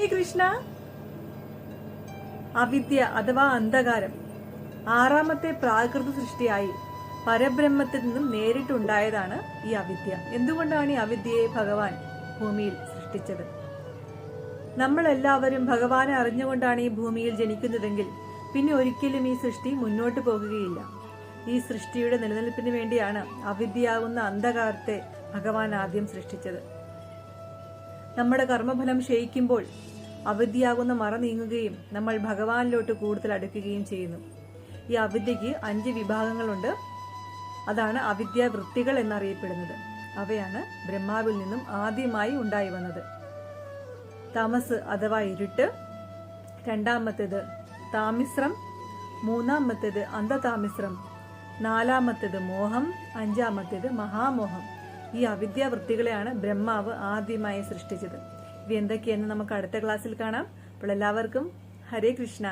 കൃഷ്ണ. അവിദ്യ അഥവാ അന്ധകാരം ആറാമത്തെ പ്രാകൃത സൃഷ്ടിയായി പരബ്രഹ്മത്തിൽ നിന്നും നേരിട്ടുണ്ടായതാണ് ഈ അവിദ്യ. എന്തുകൊണ്ടാണ് ഈ അവിദ്യയെ ഭഗവാൻ ഭൂമിയിൽ സൃഷ്ടിച്ചത്? നമ്മളെല്ലാവരും ഭഗവാനെ അറിഞ്ഞുകൊണ്ടാണ് ഈ ഭൂമിയിൽ ജനിക്കുന്നതെങ്കിൽ പിന്നെ ഒരിക്കലും ഈ സൃഷ്ടി മുന്നോട്ട് പോകുകയില്ല. ഈ സൃഷ്ടിയുടെ നിലനിൽപ്പിന് വേണ്ടിയാണ് അവിദ്യയാകുന്ന അന്ധകാരത്തെ ഭഗവാൻ ആദ്യം സൃഷ്ടിച്ചത്. നമ്മുടെ കർമ്മഫലം ക്ഷയിക്കുമ്പോൾ അവിദ്യയാകുന്ന മറ നീങ്ങുകയും നമ്മൾ ഭഗവാനിലോട്ട് കൂടുതൽ അടുക്കുകയും ചെയ്യുന്നു. ഈ അവിദ്യയ്ക്ക് അഞ്ച് വിഭാഗങ്ങളുണ്ട്. അതാണ് അവിദ്യ വൃത്തികൾ എന്നറിയപ്പെടുന്നത്. അവയാണ് ബ്രഹ്മാവിൽ നിന്നും ആദ്യമായി ഉണ്ടായി വന്നത്. തമസ് അഥവാ ഇരുട്ട് രണ്ടാമത്തേത് താമിശ്രം മൂന്നാമത്തേത് അന്ധതാമിശ്രം നാലാമത്തേത് മോഹം അഞ്ചാമത്തേത് മഹാമോഹം. ഈ അവിദ്യാവൃത്തികളെയാണ് ബ്രഹ്മാവ് ആദ്യമായി സൃഷ്ടിച്ചത്. ഇവ എന്തൊക്കെയെന്ന് നമുക്ക് അടുത്ത ക്ലാസ്സിൽ കാണാം. അപ്പോൾ എല്ലാവർക്കും ഹരേ കൃഷ്ണ.